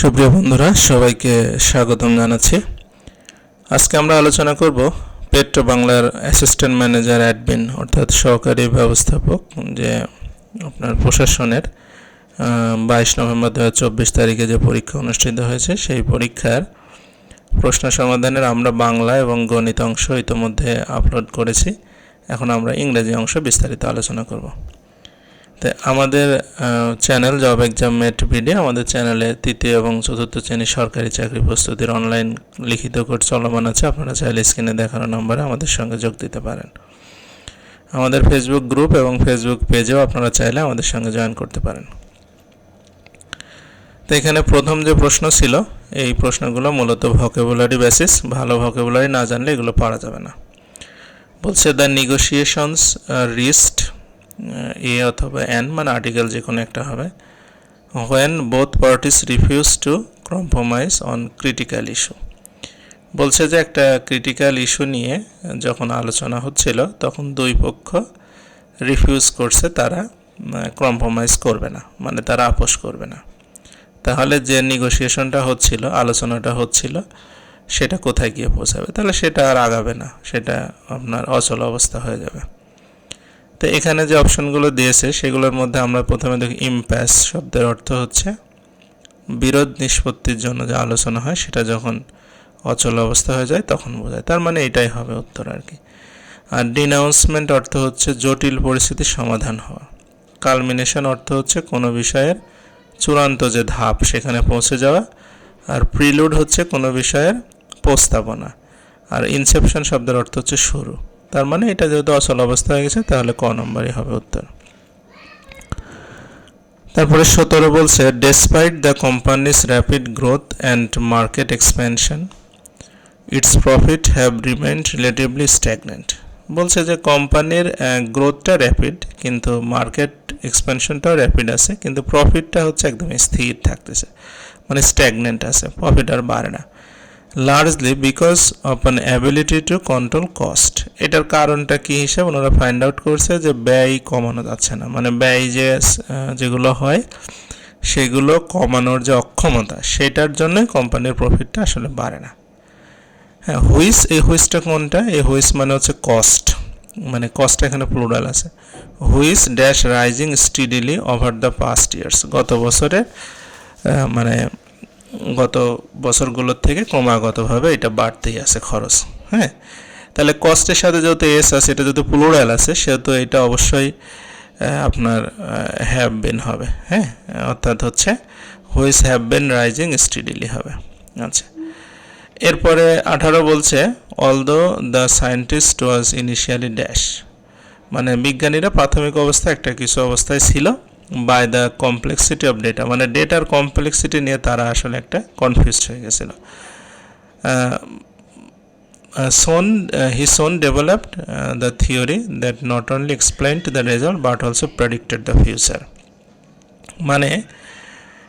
সুপ্রিয় বন্ধুরা, সবাইকে স্বাগতম জানাচ্ছি। আজকে আমরা আলোচনা করব পেট্রো বাংলার অ্যাসিস্ট্যান্ট ম্যানেজার অ্যাডমিন, অর্থাৎ সহকারী ব্যবস্থাপক, যে আপনার প্রশাসনের বাইশ নভেম্বর দু চব্বিশ তারিখে যে পরীক্ষা অনুষ্ঠিত হয়েছে, সেই পরীক্ষার প্রশ্ন সমাধানের আমরা বাংলা এবং গণিত অংশ ইতোমধ্যে আপলোড করেছি। এখন আমরা ইংরেজি অংশ বিস্তারিত আলোচনা করব। তো আমাদের channel job exam mate video আমাদের চ্যানেলে তৃতীয় এবং চতুর্থ শ্রেণির সরকারি চাকরি প্রস্তুতির অনলাইন লিখিত কোর্স চলমান আছে। আপনারা চাইলে স্ক্রিনে দেখানো নম্বরে আমাদের সঙ্গে যোগ দিতে পারেন। আমাদের ফেসবুক গ্রুপ এবং ফেসবুক পেজেও আপনারা চাইলে আমাদের সঙ্গে জয়েন করতে পারেন। তো এখানে প্রথম যে প্রশ্ন ছিল, এই প্রশ্নগুলো মূলত ভকেবুলারি বেসিস ভালো ভকেবুলারি না জানলে এগুলো পারা যাবে না। বলছে দ্য নিগোসিয়েশনস রিস্ট এ অথবা এন মানে আর্টিকেল যে কোনো একটা হবে। When both parties refuse to compromise on critical issue বলছে যে একটা ক্রিটিক্যাল ইস্যু নিয়ে যখন আলোচনা হচ্ছিল, তখন দুই পক্ষ রিফিউজ করছে, তারা কম্প্রোমাইজ করবে না মানে তারা আপোষ করবে না। তাহলে যে নিগোসিয়েশনটা হচ্ছিল, আলোচনাটা হচ্ছিল, সেটা কোথায় গিয়ে পৌঁছাবে? তাহলে সেটা আর আগাবে না, সেটা আপনার অচল অবস্থা হয়ে যাবে। তো এখানে যে অপশনগুলো দিয়েছে, সেগুলোর মধ্যে আমরা প্রথমে দেখি ইম্প্যাস শব্দের অর্থ হচ্ছে বিরোধ নিষ্পত্তির জন্য যে আলোচনা হয় সেটা যখন অচল অবস্থা হয়ে যায় তখন বোঝায় তার মানে এটাই হবে উত্তর আর কি। আর ডিনাউন্সমেন্ট অর্থ হচ্ছে জটিল পরিস্থিতির সমাধান হওয়া। কালমিনেশন অর্থ হচ্ছে কোনো বিষয়ের চূড়ান্ত যে ধাপ, সেখানে পৌঁছে যাওয়া। আর প্রিলুড হচ্ছে কোনো বিষয়ের প্রস্তাবনা। আর ইনসেপশন শব্দের অর্থ হচ্ছে শুরু। তার মানে এটা যেহেতু অচল অবস্থা হয়ে গেছে, তাহলে ক নম্বরই হবে উত্তর। তারপরে সতেরো বলছে despite the company's rapid growth and market expansion its profit have remained relatively stagnant বলছে যে কোম্পানির গ্রোথটা র্যাপিড কিন্তু মার্কেট এক্সপেনশনটাও র্যাপিড আছে, কিন্তু প্রফিটটা হচ্ছে একদম স্থির থাকতেছে মানে স্ট্যাগনেন্ট আছে প্রফিট আর বাড়ে না। Largely because of an ability to control cost এটার কারণটা কী হিসেবে ওনারা ফাইন্ড আউট করছে যে ব্যয় কমানো যাচ্ছে না। মানে ব্যয় যে যেগুলো হয়, সেগুলো কমানোর যে অক্ষমতা, সেটার জন্য কোম্পানির প্রফিটটা আসলে বাড়ে না। হ্যাঁ হুইস এই হুইসটা কোনটা? এই হুইস মানে হচ্ছে কস্ট মানে কস্ট এখানে প্লুরাল আছে। Which dash rising steadily over the past years গত বছরে মানে গত বছরগুলোর থেকে ক্রমাগতভাবে এটা বাড়তেই আছে খরচ হ্যাঁ? তাহলে কস্টের সাথে যেহেতু এস আছে, এটা যেহেতু প্লুরাল আছে, সেহেতু এটা অবশ্যই আপনার হ্যাভ বেন হবে হ্যাঁ? অর্থাৎ হচ্ছে হুইস হ্যাভ বেন রাইজিং স্টিডিলি হবে আচ্ছা। এরপরে আঠারো বলছে although the scientist was initially dash মানে বিজ্ঞানীরা প্রাথমিক অবস্থায় একটা কিছু অবস্থায় ছিল by the complexity of data মানে ডেটার কমপ্লেক্সিটি নিয়ে তারা আসলে একটা কনফিউজড হয়ে গেছিল। Soon he soon developed the theory that not only explained the result but also predicted the future মানে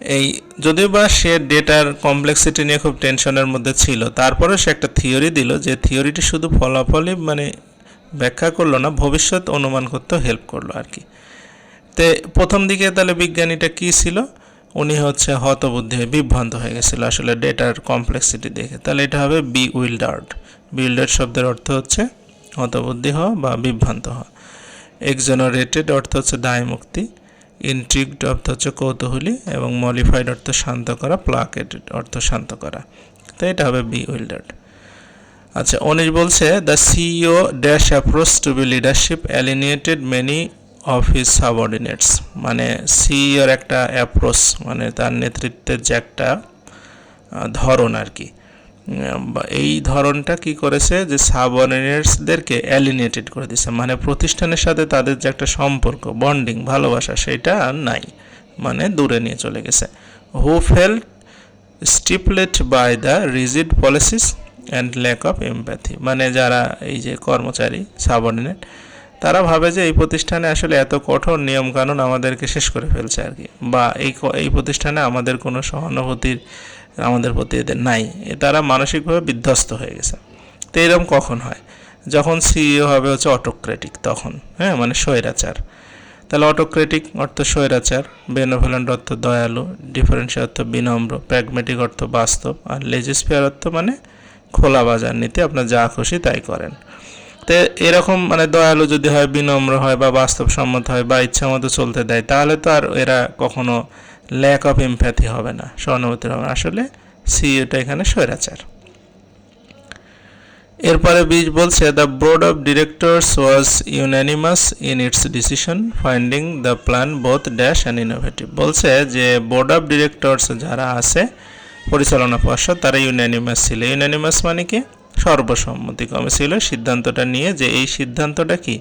এই যদিও বা সে ডেটার কমপ্লেক্সিটি নিয়ে খুব টেনশনের মধ্যে ছিল, তারপরে সে একটা থিওরি দিল যে থিওরিটি শুধু ফলাফলই মানে ব্যাখ্যা করল না, ভবিষ্যৎ অনুমান করতেও হেল্প করল আর কি। তে প্রথম দিকে তাহলে বিজ্ঞানীটা কী ছিল? উনি হচ্ছে হতবুদ্ধি হয়ে বিভ্রান্ত হয়ে গেছিল আসলে ডেটার কমপ্লেক্সিটি দেখে। তাহলে এটা হবে বি উইল্ডার্ড বিল্ডার্ড শব্দের অর্থ হচ্ছে হতবুদ্ধি হওয়া বা বিভ্রান্ত হওয়া। এক্সজনারেটেড অর্থ হচ্ছে দায় মুক্তি, ইন্ট্রিগড অর্থ হচ্ছে কৌতূহলী এবং মডিফাইড অর্থ শান্ত করা, প্লাকেটেড অর্থ শান্ত করা। তো এটা হবে বি উইল্ডার্ড আচ্ছা অনিশ বলছে the CEO dash approach to be leadership alienated many of his subordinates মানে সিইওর একটা অ্যাপ্রোচ মানে তার নেতৃত্বের যে একটা ধরন আর কি। এই ধরনটা কি করেছে যে সাবঅর্ডিনেটসদেরকে অ্যালিনেটেড করে দিছে। মানে প্রতিষ্ঠানের সাথে তাদের যে একটা সম্পর্ক বন্ডিং ভালোবাসা, সেটা আর নাই। মানে দূরে নিয়ে চলে গেছে। Who felt stifled by the rigid policies and lack of empathy মানে যারা এই যে কর্মচারী সাবঅর্ডিনেট তারা ভাবে যে এই প্রতিষ্ঠানে আসলে এত কঠোর নিয়মকানুন আমাদেরকে শেষ করে ফেলছে আর কি। বা এই এই প্রতিষ্ঠানে আমাদের কোনো সহানুভূতির আমাদের প্রতি এদের নাই। তারা মানসিকভাবে বিধ্বস্ত হয়ে গেছে। তো এরকম কখন হয়? যখন সিইও হবে হচ্ছে অটোক্রেটিক তখন হ্যাঁ? মানে স্বৈরাচার। তাহলে অটোক্রেটিক অর্থ স্বৈরাচার বেনোভেলেন্ট অর্থ দয়ালু ডিফারেন্সিয়াল অর্থ বিনম্র প্র্যাগমেটিক অর্থ বাস্তব, আর লেজিসফিয়ার অর্থ মানে খোলা বাজার নীতি, আপনার যা খুশি তাই করেন। তো এরকম মানে দয়ালু যদি হয়, বিনম্র হয় বা বাস্তবসম্মত হয় বা ইচ্ছা মতো চলতে দেয়, তাহলে তো আর এরা কখনো ল্যাক অফ এমপ্যাথি হবে না, সহানুভূতি হবে আসলে সি এটা এখানে স্বৈরাচার। এরপরে বীজ বলছে the board of directors was unanimous in its decision finding the plan both dash and innovative বলছে যে বোর্ড অফ ডিরেক্টরস যারা আছে, পরিচালনা পর্ষদ, তারা ইউনানিমাস ছিল। ইউনানিমাস মানে কি? সর্বসম্মতিক্রমে ছিল সিদ্ধান্তটা নিয়ে যে এই সিদ্ধান্তটা কি?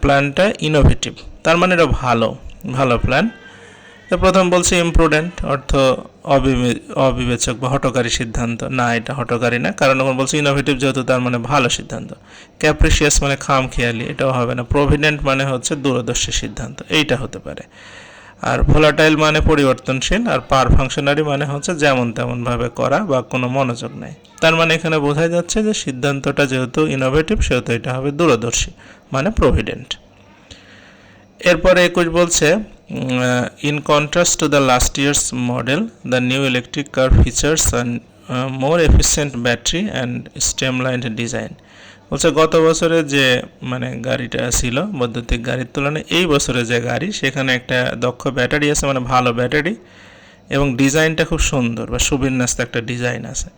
প্ল্যানটা ইনোভেটিভ তার মানে এটা ভালো ভালো প্ল্যান তো প্রথম বলছে ইমপ্রুডেন্ট অর্থ অবিবে- অবিবেচক বা হটকারী সিদ্ধান্ত। না, এটা হটকারী না, কারণ ওখানে বলছে ইনোভেটিভ যেহেতু তার মানে ভালো সিদ্ধান্ত। ক্যাপ্রিসিয়াস মানে খাম খেয়ালি এটাও হবে না। প্রভিডেন্ট মানে হচ্ছে দূরদর্শী সিদ্ধান্ত, এইটা হতে পারে। আর ভোলাটাইল মানে পরিবর্তনশীল, আর পার ফাংশনারি মানে হচ্ছে যেমন তেমন ভাবে করা বা কোনো মনোযোগ নেই। তার মানে এখানে বোঝা যাচ্ছে যে সিদ্ধান্তটা যেহেতু ইনোভেটিভ সেহেতু এটা হবে দূরদর্শী মানে প্রভিডেন্ট এরপরে একুশ বলছে in contrast to the last year's model the new electric car features and more efficient battery and streamline design বলছে গত বছরে যে মানে গাড়িটা ছিল, বৈদ্যুতিক গাড়ির তুলনায় এই বছরে যে গাড়ি, সেখানে একটা দক্ষ ব্যাটারি আছে মানে ভালো ব্যাটারি, এবং ডিজাইনটা খুব সুন্দর বা সুবিন্যস্ত একটা ডিজাইন আছে।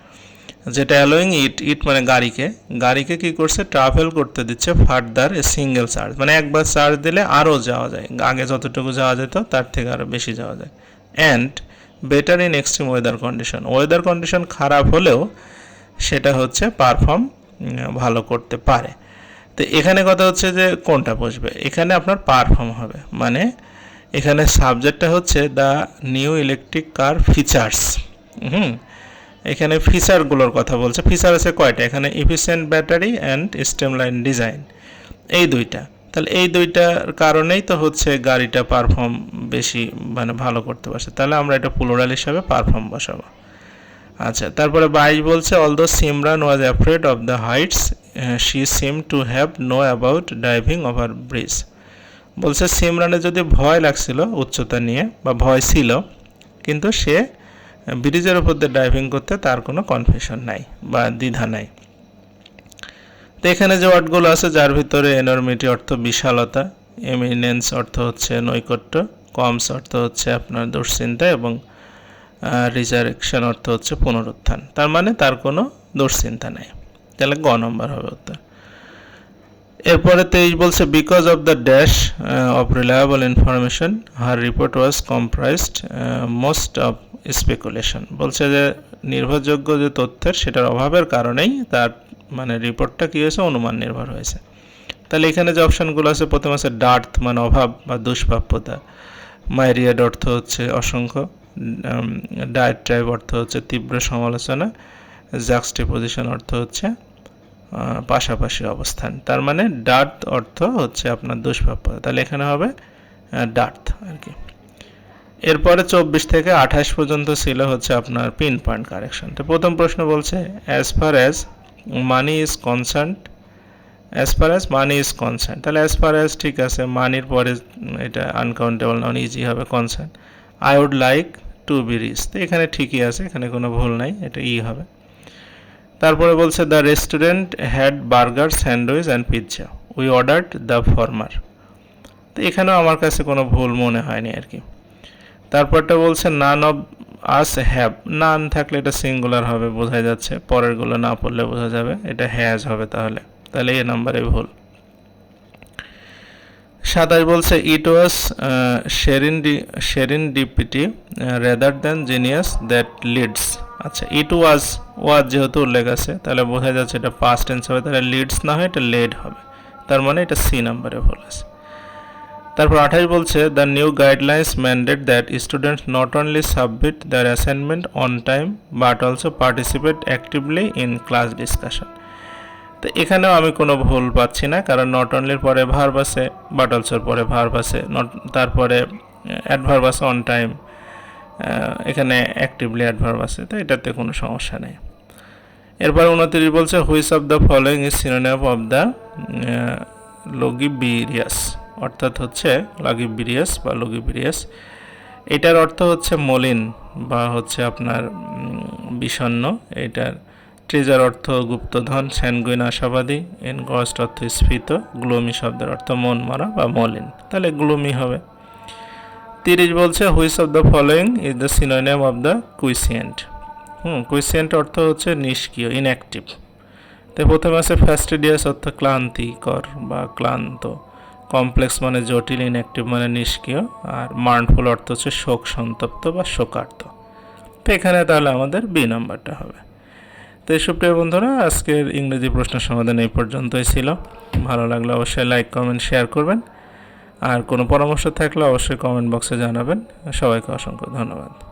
যেটা অ্যালোয়িং ইট ইট মানে গাড়িকে। গাড়িকে কি করছে? ট্রাভেল করতে দিচ্ছে ফার্দার সিঙ্গেল চার্জ মানে একবার চার্জ দিলে আরও যাওয়া যায়। আগে যতটুকু যাওয়া যেত, তার থেকে আরও বেশি যাওয়া যায়। And better in extreme weather condition weather condition খারাপ হলেও সেটা হচ্ছে পারফর্ম ভালো করতে পারে। তো এখানে কথা হচ্ছে যে কোনটা বসবে? এখানে আপনার পারফর্ম হবে। মানে এখানে সাবজেক্টটা হচ্ছে the new electric car features হুম? এখানে ফিচারগুলোর কথা বলছে। ফিচার আছে কয়টা? এখানে efficient battery and streamline design এই দুইটা। তাহলে এই দুইটার কারণেই তো হচ্ছে গাড়িটা পারফর্ম বেশি মানে ভালো করতে পারছে তাহলে আমরা এটা প্লুরাল হিসাবে পারফর্ম বসাবো। আচ্ছা তারপরে বাইশ বলছে although Simran was afraid of the heights she seem to have no about driving over bridge বলছে সিমরানের যদি ভয় লাগছিল উচ্চতা নিয়ে বা ভয় ছিল, কিন্তু সে ব্রিজের উপর দিয়ে ড্রাইভিং করতে তার কোনো কনফিউশন নাই বা দ্বিধা নাই। তো এখানে যে ওয়ার্ডগুলো আছে, যার ভিতরে এনর্মিটি অর্থ বিশালতা এমিনেন্স অর্থ হচ্ছে নৈকট্য কমস অর্থ হচ্ছে আপনার দুশ্চিন্তা এবং রিজারেকশন অর্থ হচ্ছে পুনরুত্থান। তার মানে তার কোনো দুশ্চিন্তা নেই। তাহলে গ নম্বর হবে উত্তর। এরপরে তেইশ বলছে because of the dash of reliable information her report was comprised most of speculation বলছে যে, নির্ভরযোগ্য যে তথ্যের, সেটার অভাবের কারণেই তার মানে রিপোর্টটা কী হয়েছে? অনুমান নির্ভর হয়েছে। তাহলে এখানে যে অপশানগুলো আছে, প্রথম আছে ডার্থ মানে অভাব বা দুষ্প্রাপ্যতা। মাইরিয়াড অর্থ হচ্ছে অসংখ্য। ডায়েট ট্রাইব অর্থ হচ্ছে তীব্র সমালোচনা জাক্সটিপোজিশন অর্থ হচ্ছে পাশাপাশি অবস্থান। তার মানে ডার্থ অর্থ হচ্ছে আপনার দুষ্প্রাপ্যতা তাহলে এখানে হবে ডার্থ আর কি। এরপরে চব্বিশ থেকে আঠাশ পর্যন্ত ছিল হচ্ছে আপনার পিন পয়েন্ট কারেকশন তো প্রথম প্রশ্ন বলছে as far as money is concern as far as money is concern তাহলে অ্যাজ ফার অ্যাজ ঠিক আছে মানির পরে এটা আনকাউন্টেবল নন ইজি হবে concern I would like to be rich তো এখানে ঠিকই আছে, এখানে কোনো ভুল নাই, এটা ই হবে। তারপরে বলছে the restaurant had burger sandwich and pizza we ordered the former তো এখানেও আমার কাছে কোনো ভুল মনে হয়নি আর কি। তারপরটা বলছে নান অফ আস হ্যাভ নান থাকলে এটা সিঙ্গুলার হবে বোঝা যাচ্ছে। পরেরগুলো না পড়লে বোঝা যাবে, এটা হ্যাজ হবে তাহলে। তাহলে এ নাম্বারে ভুল। সাতাশ বলছে it was serendipity serendipity rather than genius that leads আচ্ছা ইট ওয়াজ ওয়াজ যেহেতু উল্লেখ আছে, তাহলে বোঝা যাচ্ছে এটা পাস্ট টেন্স হবে, তাহলে লিডস না হয়, এটা লেড হবে। তার মানে এটা সি নাম্বারে ভুল আছে। তারপর আঠাশ বলছে the new guidelines mandate that students not only submit their assignment on time but also participate actively in class discussion তো এখানেও আমি কোনো ভুল পাচ্ছি না, কারণ নট অনলির পরে ভার্ব আছে বাট অলসোর পরে ভার্ব আছে। নট তারপরে অ্যাডভার্ব আছে অন টাইম এখানে অ্যাক্টিভলি অ্যাডভার্ব আছে, তো এটাতে কোনো সমস্যা নেই। এরপরে উনত্রিশ বলছে which of the following is synonym of the lugubrious অর্থাৎ হচ্ছে লাগিবিরিয়াস বা লুগিবিরিয়াস এটার অর্থ হচ্ছে মলিন বা হচ্ছে আপনার বিষণ্ন এটার ট্রেজার অর্থ গুপ্তধন স্যানগুইন আশাবাদী এনগস্ট অর্থ স্ফীত, গ্লোমি শব্দের অর্থ মন মারা বা মলিন। তাহলে গ্লোমি হবে। তিরিশ বলছে which of the following is the synonym of the quiescent. Hmm, quiescent অর্থ হচ্ছে নিষ্ক্রিয় ইনঅ্যাক্টিভ তো প্রথমে আছে ফ্যাস্টিডিয়াস অর্থ ক্লান্তিকর বা ক্লান্ত। কমপ্লেক্স মানে জটিল ইনঅ্যাক্টিভ মানে নিষ্ক্রিয়। আর মার্নফুল অর্থ হচ্ছে শোক সন্তপ্ত বা শোকার্ত। তো এখানে তাহলে আমাদের বি নাম্বারটা হবে। তো এইসব প্রিয় বন্ধুরা, আজকের ইংরেজি প্রশ্ন সমাধান এই পর্যন্তই ছিল। ভালো লাগলে অবশ্যই লাইক, কমেন্ট, শেয়ার করবেন। আর কোনো পরামর্শ থাকলে অবশ্যই কমেন্ট বক্সে জানাবেন। সবাইকে অসংখ্য ধন্যবাদ।